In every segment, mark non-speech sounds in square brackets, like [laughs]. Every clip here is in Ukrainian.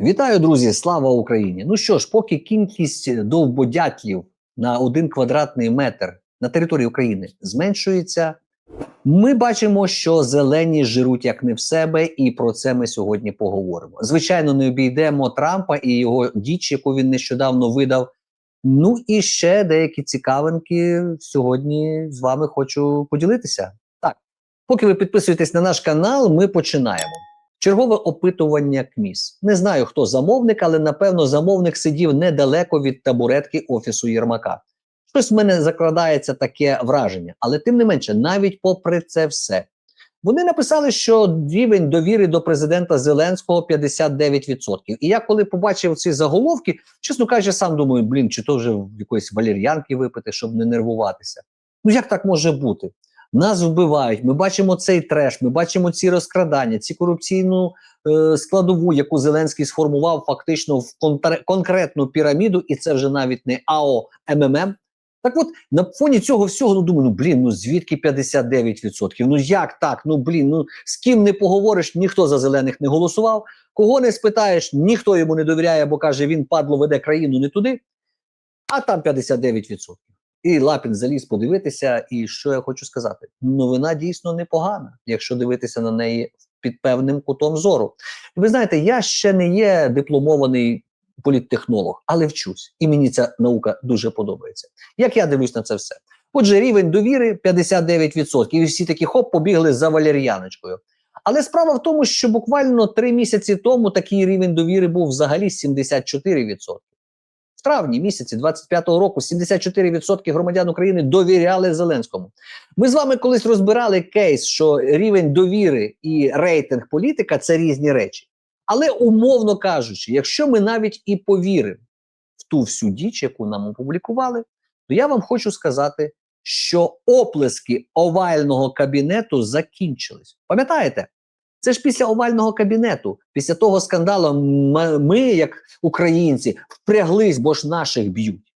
Вітаю, друзі! Слава Україні! Ну що ж, поки кількість довбодятлів на один квадратний метр на території України зменшується, ми бачимо, що зелені жируть як не в себе, і про це ми сьогодні поговоримо. Звичайно, не обійдемо Трампа і його діч, яку він нещодавно видав. Ну і ще деякі цікавинки сьогодні з вами хочу поділитися. Так, поки ви підписуєтесь на наш канал, ми починаємо. Чергове опитування КМІС. Не знаю, хто замовник, але напевно замовник сидів недалеко від табуретки офісу Єрмака. Щось в мене закрадається таке враження, але тим не менше, навіть попри це все, вони написали, що рівень довіри до президента Зеленського 59%. І я коли побачив ці заголовки, чесно кажучи, сам думаю, блін, чи то вже в якоїсь валер'янки випити, щоб не нервуватися. Ну як так може бути? Нас вбивають. Ми бачимо цей треш, ми бачимо ці розкрадання, ці корупційну е, складову, яку Зеленський сформував фактично в конкретну піраміду, і це вже навіть не АО МММ. Так от на фоні цього всього ну думаю, ну блін, ну звідки 59%? Ну як так? Ну блін, ну з ким не поговориш, ніхто за зелених не голосував. Кого не спитаєш, ніхто йому не довіряє, бо каже, він падло веде країну не туди, а там 59%. І Лапін заліз подивитися, і що я хочу сказати: новина дійсно непогана, якщо дивитися на неї під певним кутом зору. Ви знаєте, я ще не є дипломований політтехнолог, але вчусь, і мені ця наука дуже подобається. Як я дивлюсь на це все? Отже, рівень довіри 59%, і всі такі хоп побігли за валер'яночкою. Але справа в тому, що буквально три місяці тому такий рівень довіри був взагалі 74%. Травні місяці 25-го року 74% громадян України довіряли Зеленському. Ми з вами колись розбирали кейс, що рівень довіри і рейтинг політика це різні речі. Але умовно кажучи, якщо ми навіть і повіримо в ту всю діч, яку нам опублікували, то я вам хочу сказати, що оплески овального кабінету закінчились. Пам'ятаєте? Це ж після овального кабінету, після того скандалу, ми, як українці, впряглись, бо ж наших б'ють.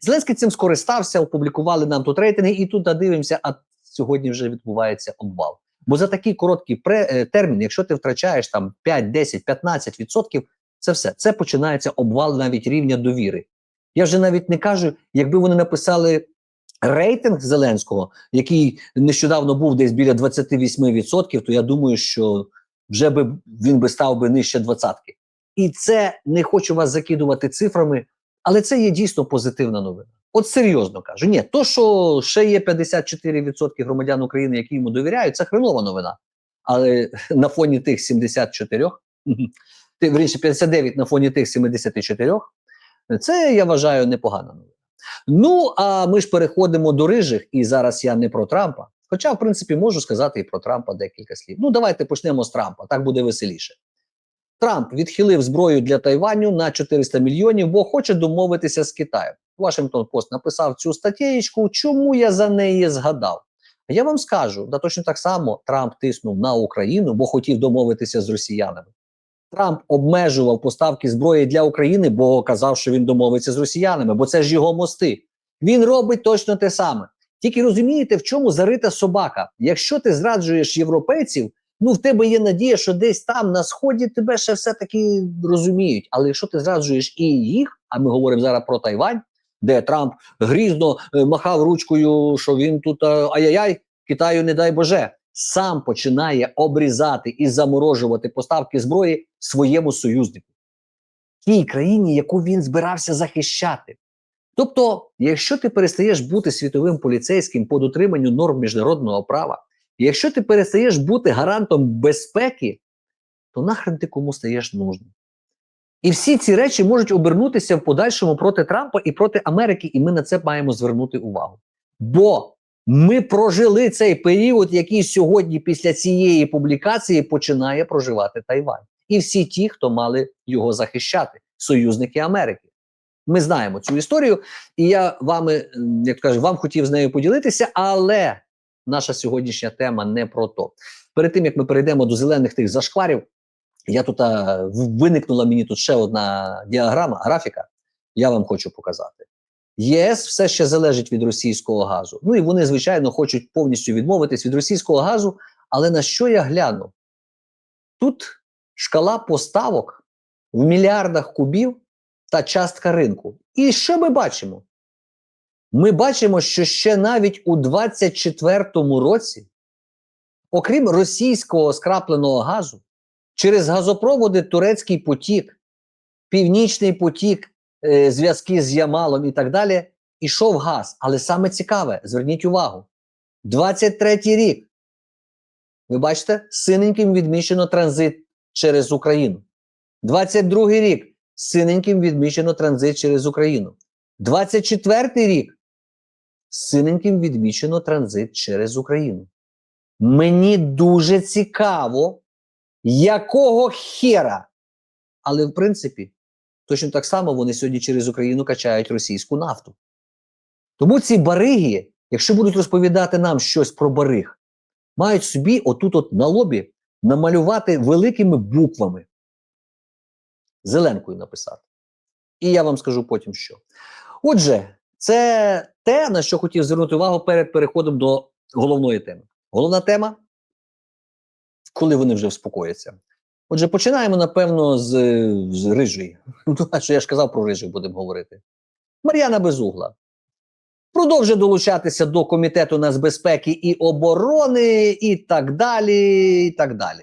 Зеленський цим скористався, опублікували нам тут рейтинги, і тут дивимося, а сьогодні вже відбувається обвал. Бо за такий короткий е, термін, якщо ти втрачаєш там 5, 10, 15 відсотків, це все. Це починається обвал навіть рівня довіри. Я вже навіть не кажу, якби вони написали рейтинг Зеленського, який нещодавно був десь біля 28%, то я думаю, що вже би він би став би нижче двадцятки. І це не хочу вас закидувати цифрами, але це є дійсно позитивна новина. От серйозно кажу, ні, то, що ще є 54% громадян України, які йому довіряють, це хренова новина. Але на фоні тих 74, [laughs] ти вірніше 59 на фоні тих 74, це я вважаю непогана новина. Ну а ми ж переходимо до рижих, і зараз я не про Трампа. Хоча, в принципі, можу сказати і про Трампа декілька слів. Ну, давайте почнемо з Трампа, так буде веселіше. Трамп відхилив зброю для Тайваню на 400 мільйонів, бо хоче домовитися з Китаєм. Вашингтон Пост написав цю статтєчку, чому я за неї згадав. Я вам скажу, да точно так само Трамп тиснув на Україну, бо хотів домовитися з росіянами. Трамп обмежував поставки зброї для України, бо казав, що він домовиться з росіянами, бо це ж його мости. Він робить точно те саме. Тільки розумієте, в чому зарита собака. Якщо ти зраджуєш європейців, ну в тебе є надія, що десь там на сході тебе ще все-таки розуміють. Але якщо ти зраджуєш і їх, а ми говоримо зараз про Тайвань, де Трамп грізно е, махав ручкою, що він тут е, ай-яй-яй, Китаю, не дай Боже, сам починає обрізати і заморожувати поставки зброї своєму союзнику, тій країні, яку він збирався захищати. Тобто, якщо ти перестаєш бути світовим поліцейським по дотриманню норм міжнародного права, якщо ти перестаєш бути гарантом безпеки, то нахрен ти кому стаєш нужним. І всі ці речі можуть обернутися в подальшому проти Трампа і проти Америки, і ми на це маємо звернути увагу. Бо ми прожили цей період, який сьогодні, після цієї публікації, починає проживати Тайвань. І всі ті, хто мали його захищати, союзники Америки. Ми знаємо цю історію, і я вами, як кажу, вам хотів з нею поділитися, але наша сьогоднішня тема не про то. Перед тим як ми перейдемо до зелених тих зашкварів, я тут виникнула мені тут ще одна діаграма, графіка. Я вам хочу показати. ЄС все ще залежить від російського газу. Ну і вони, звичайно, хочуть повністю відмовитись від російського газу. Але на що я гляну? Тут шкала поставок в мільярдах кубів та частка ринку. І що ми бачимо? Ми бачимо, що ще навіть у 24-му році, окрім російського скрапленого газу, через газопроводи Турецький потік, Північний потік, е, зв'язки з Ямалом і так далі, ішов газ. Але саме цікаве, зверніть увагу, 23-й рік. Ви бачите, синеньким відмічено транзит через Україну. 22-й рік синеньким відмічено транзит через Україну. 24-й рік синеньким відмічено транзит через Україну. Мені дуже цікаво, якого хера. Але в принципі, точно так само вони сьогодні через Україну качають російську нафту. Тому ці бариги, якщо будуть розповідати нам щось про бариг, мають собі отут от на лобі намалювати великими буквами. Зеленкою написати. І я вам скажу потім що. Отже, це те, на що хотів звернути увагу перед переходом до головної теми. Головна тема, коли вони вже вспокояться. Отже, починаємо, напевно, з, з рижої. [laughs] Ну, що я ж казав про рижих, будемо говорити. Мар'яна Безугла продовжує долучатися до комітету нацбезпеки і оборони, і так далі. і так далі.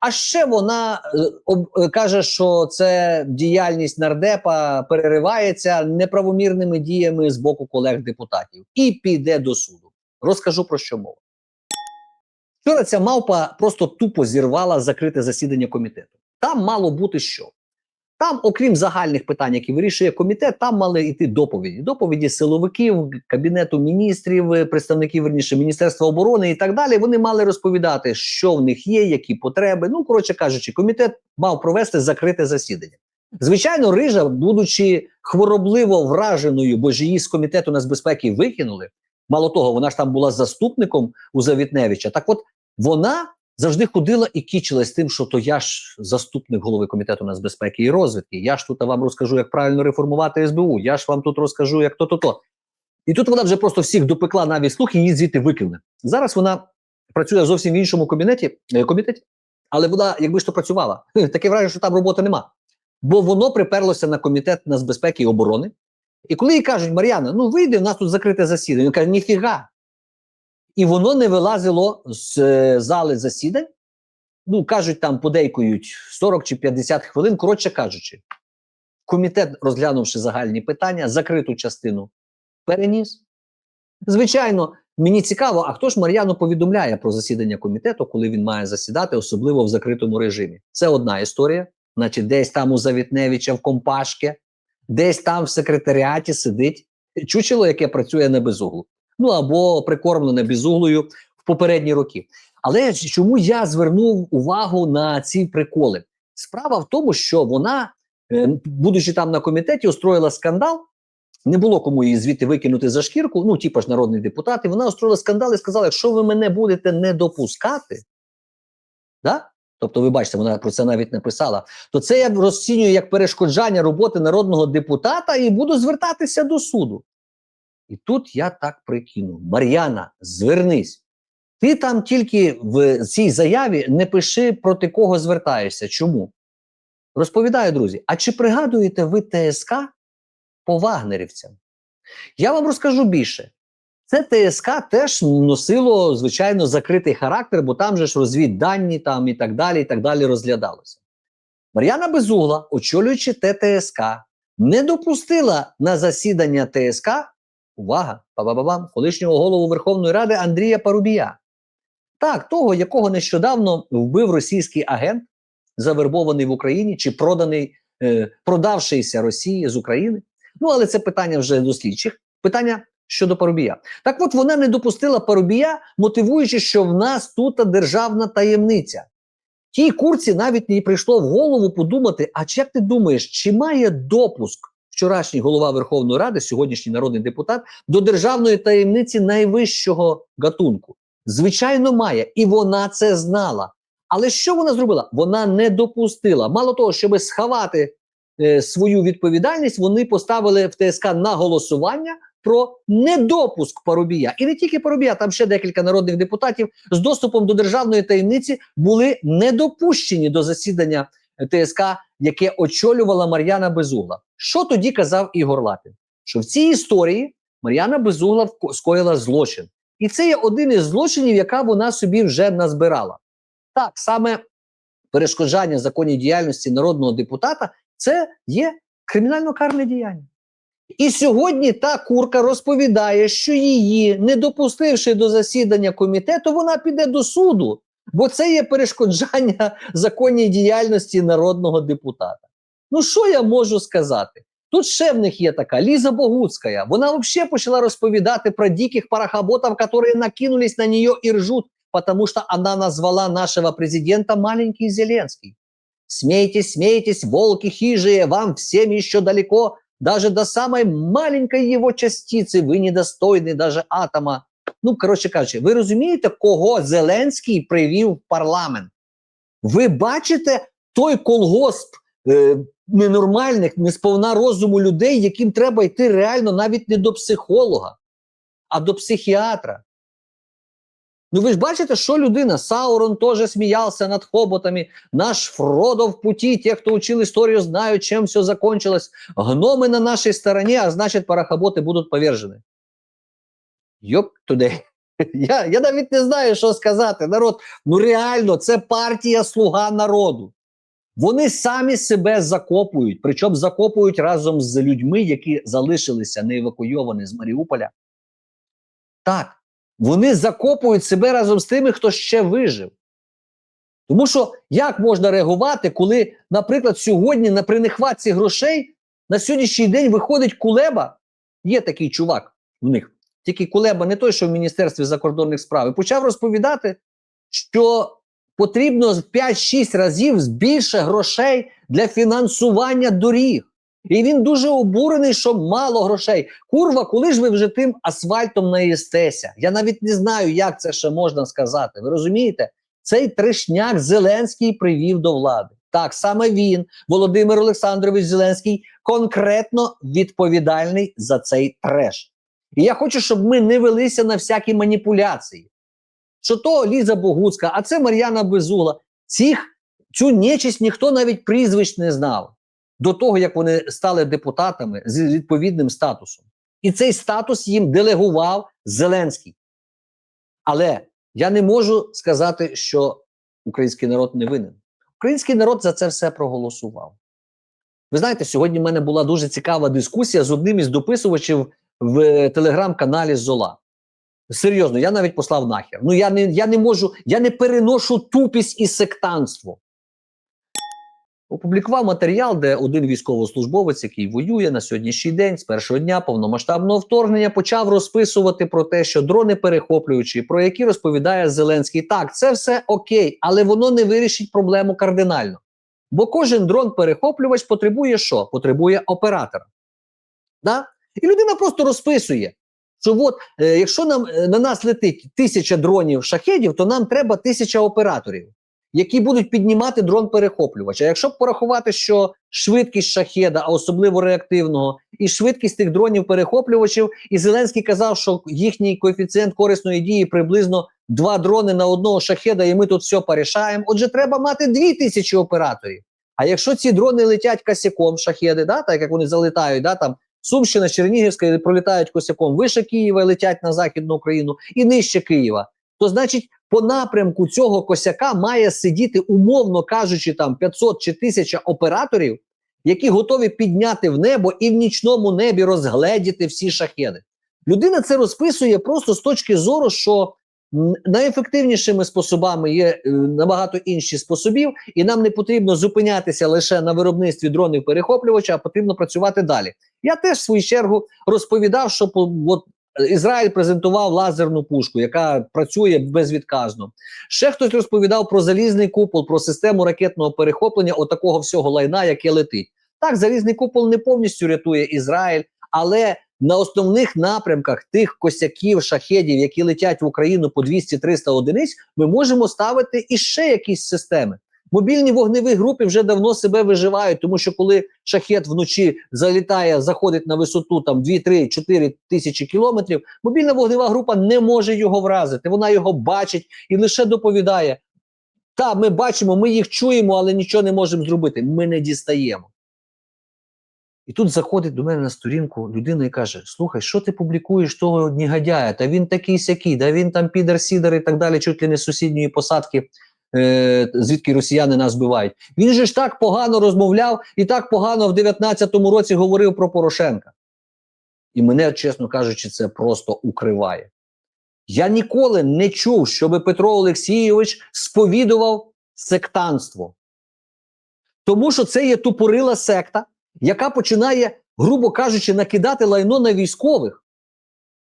А ще вона е, е, каже, що це діяльність нардепа переривається неправомірними діями з боку колег-депутатів і піде до суду. Розкажу про що мова. Вчора ця мавпа просто тупо зірвала закрите засідання комітету. Там мало бути що. Там, окрім загальних питань, які вирішує комітет, там мали йти доповіді. Доповіді силовиків, кабінету міністрів, е, представників верніше Міністерства оборони і так далі. Вони мали розповідати, що в них є, які потреби. Ну, коротше кажучи, комітет мав провести закрите засідання. Звичайно, рижа, будучи хворобливо враженою, бо ж її з комітету нацбезпеки викинули. Мало того, вона ж там була заступником у Завітневича. Так, от вона завжди ходила і кічилась тим, що то я ж заступник голови комітету нацбезпеки і розвідки. Я ж тут вам розкажу, як правильно реформувати СБУ. Я ж вам тут розкажу, як то то. І тут вона вже просто всіх допекла навіть слух і її звідти викинули. Зараз вона працює зовсім в іншому комітеті, е, комітеті, але вона, якби ж то працювала, [laughs] таке враження, що там роботи нема. Бо воно приперлося на комітет нацбезпеки і оборони. І коли їй кажуть, Мар'яна, ну вийди, у нас тут закрите засідання. Він каже, ніфіга. І воно не вилазило з е, зали засідань. Ну, кажуть, там подейкують 40 чи 50 хвилин. Коротше кажучи, комітет, розглянувши загальні питання, закриту частину переніс. Звичайно, мені цікаво, а хто ж Мар'яну повідомляє про засідання комітету, коли він має засідати, особливо в закритому режимі. Це одна історія. Значить, десь там у Завітневича в Компашке, десь там в секретаріаті сидить чучело, яке працює на безуглу. Ну або прикормлене безуглою в попередні роки. Але чому я звернув увагу на ці приколи? Справа в тому, що вона, е, будучи там на комітеті, устроїла скандал. Не було кому її звідти викинути за шкірку, ну, типа ж народний депутат, і вона устроїла скандал і сказала: якщо ви мене будете не допускати, да? тобто, ви бачите, вона про це навіть написала, то це я розцінюю як перешкоджання роботи народного депутата і буду звертатися до суду. І тут я так прикину: Мар'яна, звернись. Ти там тільки в цій заяві не пиши проти кого звертаєшся. Чому? Розповідаю, друзі. А чи пригадуєте ви ТСК по вагнерівцям? Я вам розкажу більше. Це ТСК теж носило, звичайно, закритий характер, бо там же ж розвіддані там і так далі, і так далі розглядалося. Мар'яна Безугла, очолюючи ТТСК, не допустила на засідання ТСК увага, па-ба-ба-бам, колишнього голову Верховної Ради Андрія Парубія. Так, того, якого нещодавно вбив російський агент, завербований в Україні чи проданий, е, продавшийся Росії з України. Ну, але це питання вже до слідчих. Питання щодо Парубія. Так от вона не допустила Парубія, мотивуючи, що в нас тут державна таємниця. Тій курці навіть не прийшло в голову подумати: а чи як ти думаєш, чи має допуск вчорашній голова Верховної Ради, сьогоднішній народний депутат, до державної таємниці найвищого гатунку? Звичайно, має, і вона це знала. Але що вона зробила? Вона не допустила. Мало того, щоб сховати е, свою відповідальність, вони поставили в ТСК на голосування про недопуск Парубія. І не тільки Парубія, там ще декілька народних депутатів з доступом до державної таємниці були недопущені до засідання ТСК, яке очолювала Мар'яна Безугла. Що тоді казав Ігор Лапін? Що в цій історії Мар'яна Безугла скоїла злочин. І це є один із злочинів, яка вона собі вже назбирала. Так, саме перешкоджання законній діяльності народного депутата це є кримінально карне діяння. І сьогодні та курка розповідає, що її, не допустивши до засідання комітету, вона піде до суду, бо це є перешкоджання [laughs] законній діяльності народного депутата. Ну що я можу сказати? Тут ще в них є така Ліза Богуцька. Вона взагалі почала розповідати про диких парахоботів, які накинулись на нее і ржуть, потому что она назвала нашего президента маленький Зеленский. Смейтесь, смейтесь, волки хижие, вам всем еще далеко, даже до самой маленькой его частицы вы недостойны даже атома. Ну, коротше кажучи, ви розумієте, кого Зеленський привів в парламент? Ви бачите той колгосп е, ненормальних, несповна розуму людей, яким треба йти реально навіть не до психолога, а до психіатра. Ну ви ж бачите, що людина? Саурон теж сміявся над хоботами. Наш Фродо в путі, ті, хто учил історію, знають, чим все закончилось. Гноми на нашій стороні, а значить, парахоботи будуть повержені. Йоп туди. [laughs] Я, я навіть не знаю, що сказати. Народ, ну реально, це партія Слуга народу. Вони самі себе закопують, причому закопують разом з людьми, які залишилися не евакуйовані з Маріуполя. Так, вони закопують себе разом з тими, хто ще вижив. Тому що як можна реагувати, коли, наприклад, сьогодні на при нехватці грошей на сьогоднішній день виходить Кулеба, є такий чувак в них, тільки Кулеба не той, що в Міністерстві закордонних справ, і почав розповідати, що потрібно 5-6 разів більше грошей для фінансування доріг. І він дуже обурений, що мало грошей. Курва, коли ж ви вже тим асфальтом наїстеся? Я навіть не знаю, як це ще можна сказати. Ви розумієте? Цей трешняк Зеленський привів до влади. Так, саме він, Володимир Олександрович Зеленський, конкретно відповідальний за цей треш. І я хочу, щоб ми не велися на всякі маніпуляції. Що то Ліза Богуцька, а це Мар'яна Безугла. Цих, цю нечисть ніхто навіть прізвищ не знав до того, як вони стали депутатами з відповідним статусом. І цей статус їм делегував Зеленський. Але я не можу сказати, що український народ не винен. Український народ за це все проголосував. Ви знаєте, сьогодні в мене була дуже цікава дискусія з одним із дописувачів в телеграм-каналі Зола. Серйозно, я навіть послав нахер. Ну я не, я не можу, я не переношу тупість і сектантство. Опублікував матеріал, де один військовослужбовець, який воює на сьогоднішній день з першого дня повномасштабного вторгнення, почав розписувати про те, що дрони перехоплюючі, про які розповідає Зеленський. Так, це все окей, але воно не вирішить проблему кардинально. Бо кожен дрон-перехоплювач потребує що? Потребує оператора. Да? І людина просто розписує, що от, е, якщо нам е, на нас летить тисяча дронів шахедів, то нам треба тисяча операторів які будуть піднімати дрон перехоплювач. А якщо порахувати, що швидкість шахеда, а особливо реактивного, і швидкість тих дронів перехоплювачів, і Зеленський казав, що їхній коефіцієнт корисної дії приблизно два дрони на одного шахеда, і ми тут все порішаємо. Отже, треба мати дві тисячі операторів. А якщо ці дрони летять косяком, шахеди, да, так як вони залітають, да, там Сумщина, Чернігівська пролітають косяком вище Києва, і летять на Західну Україну і нижче Києва, то значить по напрямку цього косяка має сидіти, умовно кажучи, там 500 чи 1000 операторів, які готові підняти в небо і в нічному небі розгледіти всі шахеди. Людина це розписує просто з точки зору, що найефективнішими способами є е, набагато інші способів, і нам не потрібно зупинятися лише на виробництві дронів перехоплювача, а потрібно працювати далі. Я теж в свою чергу розповідав, що от, Ізраїль презентував лазерну пушку, яка працює безвідказно. Ще хтось розповідав про залізний купол, про систему ракетного перехоплення отакого всього лайна, яке летить. Так, залізний купол не повністю рятує Ізраїль, але на основних напрямках тих косяків, шахедів, які летять в Україну по 200-300 одиниць, ми можемо ставити іще якісь системи. Мобільні вогневі групи вже давно себе виживають, тому що коли шахет вночі залітає, заходить на висоту там 2-3-4 тисячі кілометрів, мобільна вогнева група не може його вразити. Вона його бачить і лише доповідає: Та, ми бачимо, ми їх чуємо, але нічого не можемо зробити. Ми не дістаємо. І тут заходить до мене на сторінку людина і каже: Слухай, що ти публікуєш того негодяя? Та він такий сякий, да він там підер, сідер і так далі, чуть ли не з сусідньої посадки, е, звідки росіяни нас бивають. Він же ж так погано розмовляв і так погано в 19-му році говорив про Порошенка. І мене, чесно кажучи, це просто укриває. Я ніколи не чув, щоб Петро Олексійович сповідував сектанство. Тому що це є тупорила секта, яка починає, грубо кажучи, накидати лайно на військових,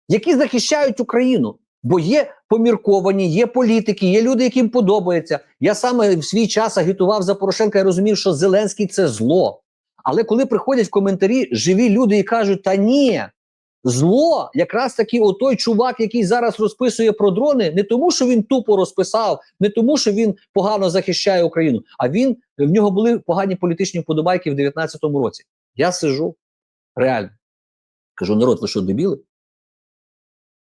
які захищають Україну. Бо є помірковані, є політики, є люди, яким подобається. Я саме в свій час агітував за Порошенка і розумів, що Зеленський це зло. Але коли приходять в коментарі живі люди і кажуть, та ні, зло, якраз таки отой чувак, який зараз розписує про дрони, не тому, що він тупо розписав, не тому, що він погано захищає Україну, а він в нього були погані політичні вподобайки в 19-му році. Я сижу реально. Кажу, народ, ви що, дебіли?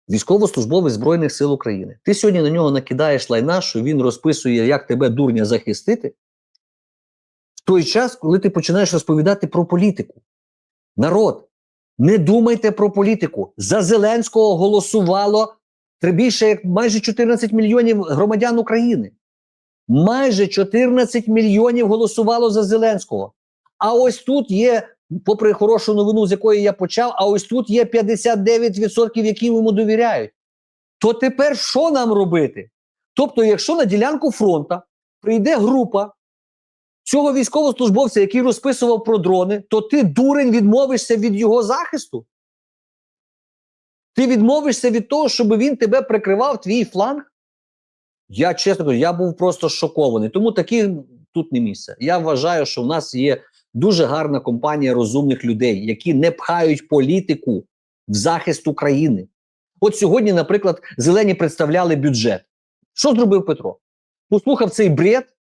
Військовослужбовець Збройних сил України. Ти сьогодні на нього накидаєш лайна, що він розписує, як тебе дурня захистити. В той час, коли ти починаєш розповідати про політику. Народ, не думайте про політику. За Зеленського голосувало більше як майже 14 мільйонів громадян України. Майже 14 мільйонів голосувало за Зеленського. А ось тут є, попри хорошу новину, з якої я почав, а ось тут є 59%, які йому довіряють. То тепер що нам робити? Тобто, якщо на ділянку фронта прийде група цього військовослужбовця, який розписував про дрони, то ти дурень відмовишся від його захисту? Ти відмовишся від того, щоб він тебе прикривав, твій фланг? Я чесно кажу, я був просто шокований. Тому таким тут не місце. Я вважаю, що в нас є дуже гарна компанія розумних людей, які не пхають політику в захист України. От сьогодні, наприклад, зелені представляли бюджет. Що зробив Петро? Послухав цей бред,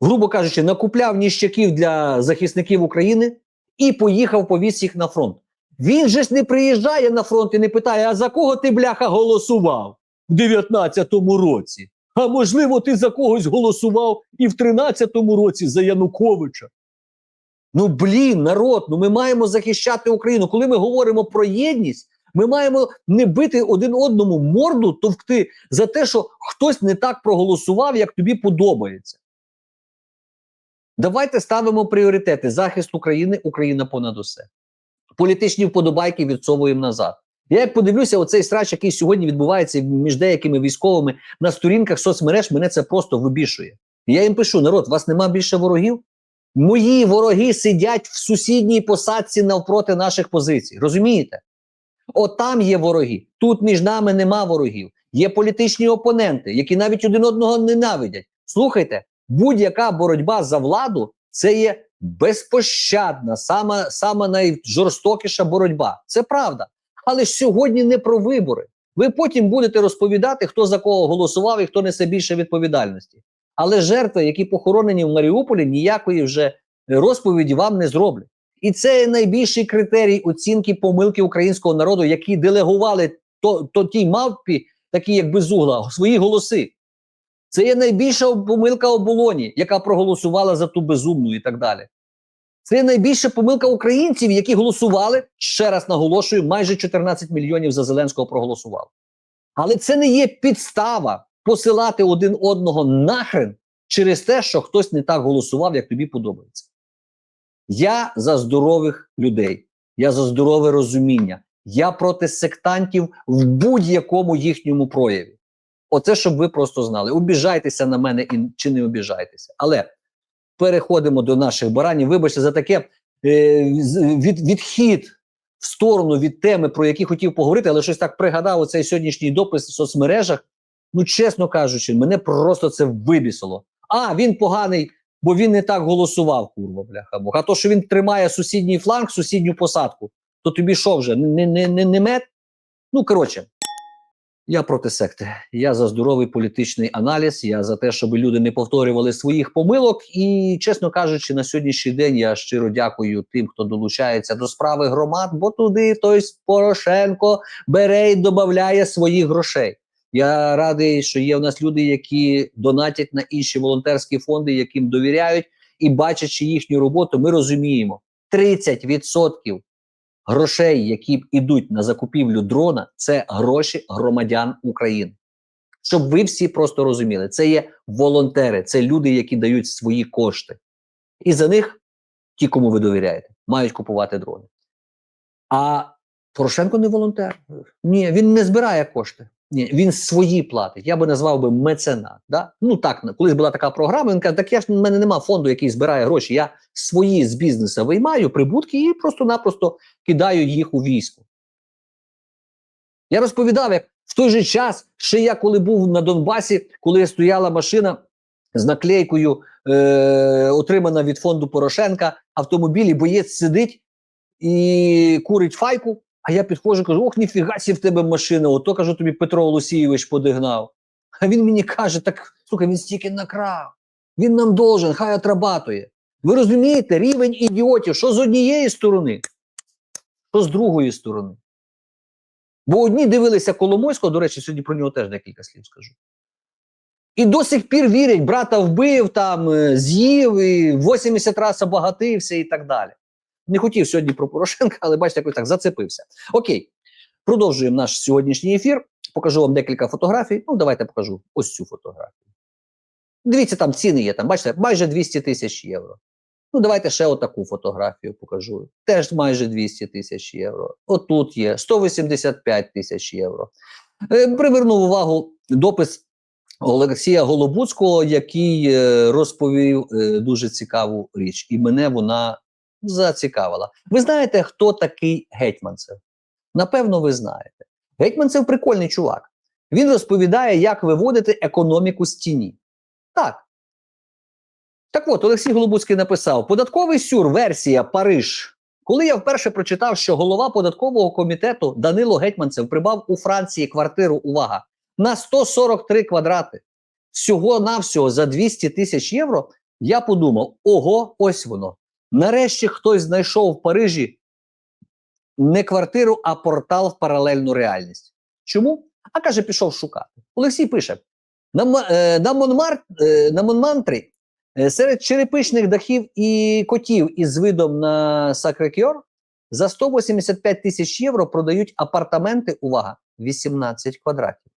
грубо кажучи, накупляв ніщаків для захисників України і поїхав повіз їх на фронт. Він же ж не приїжджає на фронт і не питає, а за кого ти, бляха, голосував в 19-му році? А можливо, ти за когось голосував і в 13-му році за Януковича. Ну, блін, народ, ну ми маємо захищати Україну. Коли ми говоримо про єдність, ми маємо не бити один одному морду товкти за те, що хтось не так проголосував, як тобі подобається. Давайте ставимо пріоритети: захист України, Україна понад усе. Політичні вподобайки відсовуємо назад. Я як подивлюся, оцей срач, який сьогодні відбувається між деякими військовими на сторінках соцмереж, мене це просто вибішує. Я їм пишу: народ, вас нема більше ворогів? Мої вороги сидять в сусідній посадці навпроти наших позицій. Розумієте? От там є вороги. Тут між нами нема ворогів. Є політичні опоненти, які навіть один одного ненавидять. Слухайте, будь-яка боротьба за владу це є безпощадна, сама, сама найжорстокіша боротьба. Це правда. Але ж сьогодні не про вибори. Ви потім будете розповідати, хто за кого голосував і хто несе більше відповідальності. Але жертви, які похоронені в Маріуполі, ніякої вже розповіді вам не зроблять. І це найбільший критерій оцінки помилки українського народу, які делегували то, то тій мавпі, такі як безугла, свої голоси. Це є найбільша помилка оболоні, яка проголосувала за ту безумну і так далі. Це є найбільша помилка українців, які голосували, ще раз наголошую, майже 14 мільйонів за Зеленського проголосували. Але це не є підстава посилати один одного нахрен через те, що хтось не так голосував, як тобі подобається. Я за здорових людей, я за здорове розуміння, я проти сектантів в будь-якому їхньому прояві. Оце щоб ви просто знали. Обіжайтеся на мене і чи не обіжайтеся. Але переходимо до наших баранів. Вибачте за таке е, від, відхід в сторону від теми, про які хотів поговорити, але щось так пригадав оцей сьогоднішній допис в соцмережах. Ну, чесно кажучи, мене просто це вибісило. А, він поганий, бо він не так голосував, курва, бляха. Бог. А то, що він тримає сусідній фланг, сусідню посадку, то тобі що вже? Не, не, не, не мед? Ну, коротше. Я проти секти. Я за здоровий політичний аналіз. Я за те, щоб люди не повторювали своїх помилок. І, чесно кажучи, на сьогоднішній день я щиро дякую тим, хто долучається до справи громад, бо туди той Порошенко бере і додає своїх грошей. Я радий, що є у нас люди, які донатять на інші волонтерські фонди, яким довіряють, і бачачи їхню роботу, ми розуміємо, 30% грошей, які йдуть на закупівлю дрона, це гроші громадян України. Щоб ви всі просто розуміли, це є волонтери, це люди, які дають свої кошти. І за них, ті, кому ви довіряєте, мають купувати дрони. А Порошенко не волонтер. Ні, він не збирає кошти. Він свої платить. Я би назвав би меценат. Да? Ну так, колись була така програма. Він каже, так я ж в мене немає фонду, який збирає гроші. Я свої з бізнесу виймаю прибутки і просто-напросто кидаю їх у військо. Я розповідав, як в той же час, ще я коли був на Донбасі, коли стояла машина з наклейкою, е, отримана від фонду Порошенка, автомобілі, боєць сидить і курить файку. А я підходжу кажу: ох, ніфіга сі в тебе машина, ото кажу тобі Петро Олексійович подигнав. А він мені каже: так слухай, він стільки накрав. Він нам должен, хай отрабатує. Ви розумієте, рівень ідіотів, що з однієї сторони, що з другої сторони. Бо одні дивилися Коломойського, до речі, сьогодні про нього теж декілька слів скажу. І до сих пір вірять, брата вбив, там, е, з'їв, і 80 разів обагатився і так далі. Не хотів сьогодні про Порошенка, але бачите, якось так зацепився. Окей, продовжуємо наш сьогоднішній ефір. Покажу вам декілька фотографій. Ну, давайте покажу ось цю фотографію. Дивіться, там ціни є, там, бачите, майже 200 тисяч євро. Ну, давайте ще отаку фотографію покажу. Теж майже 200 тисяч євро. Отут є 185 тисяч євро. Е, привернув увагу допис Олексія Голобуцького, який е, розповів е, дуже цікаву річ, і мене вона зацікавила. Ви знаєте, хто такий Гетьманцев? Напевно, ви знаєте. Гетьманцев прикольний чувак. Він розповідає, як виводити економіку з тіні. Так. Так от, Олексій Голобуцький написав: податковий сюр, версія Париж. Коли я вперше прочитав, що голова податкового комітету Данило Гетьманцев прибав у Франції квартиру, увага, на 143 квадрати, всього-навсього за 200 тисяч євро, я подумав: ого, ось воно. Нарешті хтось знайшов в Парижі не квартиру, а портал в паралельну реальність. Чому? А каже, пішов шукати. Олексій пише: на, е, на, Монмар, е, на Монмантрі е, серед черепичних дахів і котів із видом на Сакрекьор за 185 тисяч євро продають апартаменти, увага, 18 квадратів.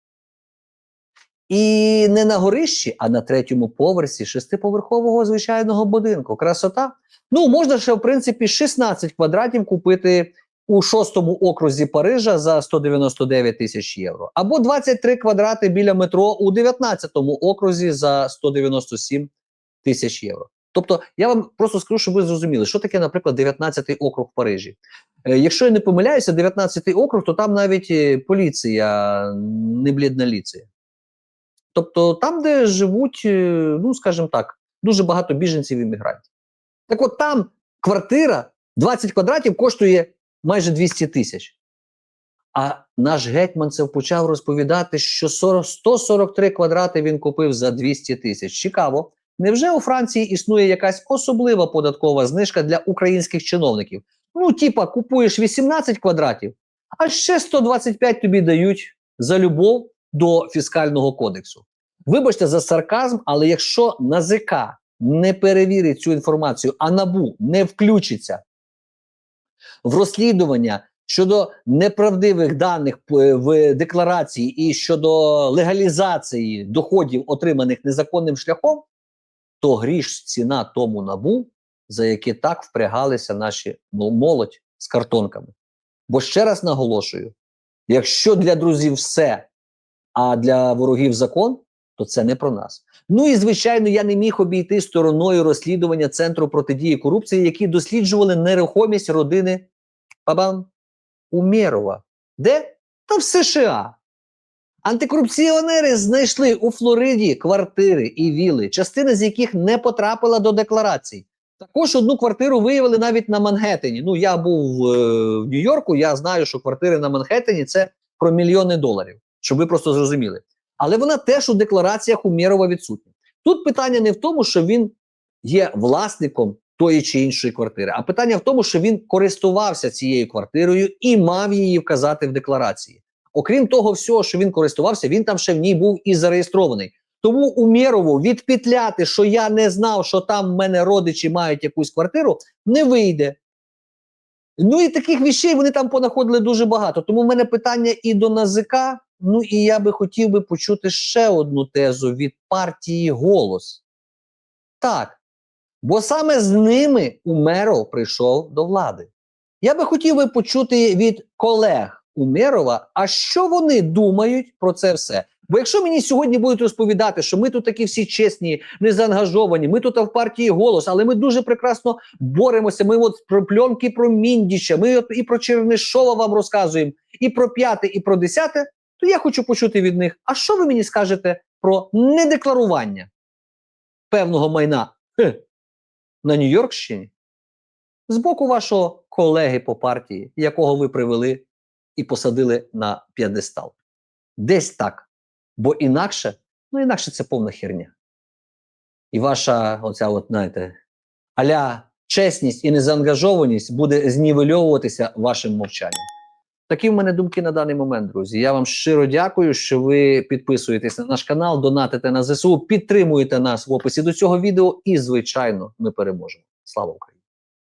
І не на горищі, а на третьому поверсі шестиповерхового звичайного будинку. Красота. Ну, можна ще, в принципі, 16 квадратів купити у шостому окрузі Парижа за 199 тисяч євро. Або 23 квадрати біля метро у 19-му окрузі за 197 тисяч євро. Тобто, я вам просто скажу, щоб ви зрозуміли, що таке, наприклад, 19-й округ в Парижі. Е, якщо я не помиляюся, 19-й округ, то там навіть е, поліція не блідна ліція. Тобто там, де живуть, е, ну скажімо так, дуже багато біженців і мігрантів. Так от там квартира 20 квадратів коштує майже 200 тисяч. А наш гетьманцев почав розповідати, що 40, 143 квадрати він купив за 200 тисяч. Цікаво. Невже у Франції існує якась особлива податкова знижка для українських чиновників? Ну, типа, купуєш 18 квадратів, а ще 125 тобі дають за любов до фіскального кодексу. Вибачте за сарказм, але якщо НАЗК не перевірить цю інформацію, а НАБУ не включиться в розслідування щодо неправдивих даних в декларації і щодо легалізації доходів, отриманих незаконним шляхом, то гріш ціна тому набу, за яке так впрягалися наші молодь з картонками. Бо ще раз наголошую: якщо для друзів все, а для ворогів закон, то це не про нас. Ну і звичайно, я не міг обійти стороною розслідування Центру протидії корупції, які досліджували нерухомість родини Бабам Умєрова. Де? Та в США. Антикорупціонери знайшли у Флориді квартири і віли, частина з яких не потрапила до декларацій. Також одну квартиру виявили навіть на Манхеттені. Ну, я був е, в Нью-Йорку, я знаю, що квартири на Манхеттені це про мільйони доларів, щоб ви просто зрозуміли. Але вона теж у деклараціях Умєрова відсутня. Тут питання не в тому, що він є власником тої чи іншої квартири, а питання в тому, що він користувався цією квартирою і мав її вказати в декларації. окрім того всього, що він користувався, він там ще в ній був і зареєстрований. Тому Умєрову відпетляти, що я не знав, що там в мене родичі мають якусь квартиру, не вийде. Ну і таких вещей вони там понаходили дуже багато. Тому в мене питання і до НАЗК. Ну і я би хотів би почути ще одну тезу від партії Голос. Так. Бо саме з ними Умеров прийшов до влади. Я би хотів би почути від колег Умерова, а що вони думають про це все. Бо якщо мені сьогодні будуть розповідати, що ми тут такі всі чесні, не заангажовані, ми тут в партії голос, але ми дуже прекрасно боремося. Ми от про пленки про Міндіча, ми от і про Чернишова вам розказуємо, і про п'яте, і про десяте, то я хочу почути від них. А що ви мені скажете про недекларування певного майна хе, на Нью-Йоркщині з боку вашого колеги по партії, якого ви привели і посадили на п'єдестал? Десь так. Бо інакше, ну інакше це повна херня. І ваша, оця, от, знаєте, аля чесність і незаангажованість буде знівельовуватися вашим мовчанням. Такі в мене думки на даний момент, друзі. Я вам щиро дякую, що ви підписуєтесь на наш канал, донатите на ЗСУ, підтримуєте нас в описі до цього відео, і, звичайно, ми переможемо. Слава Україні!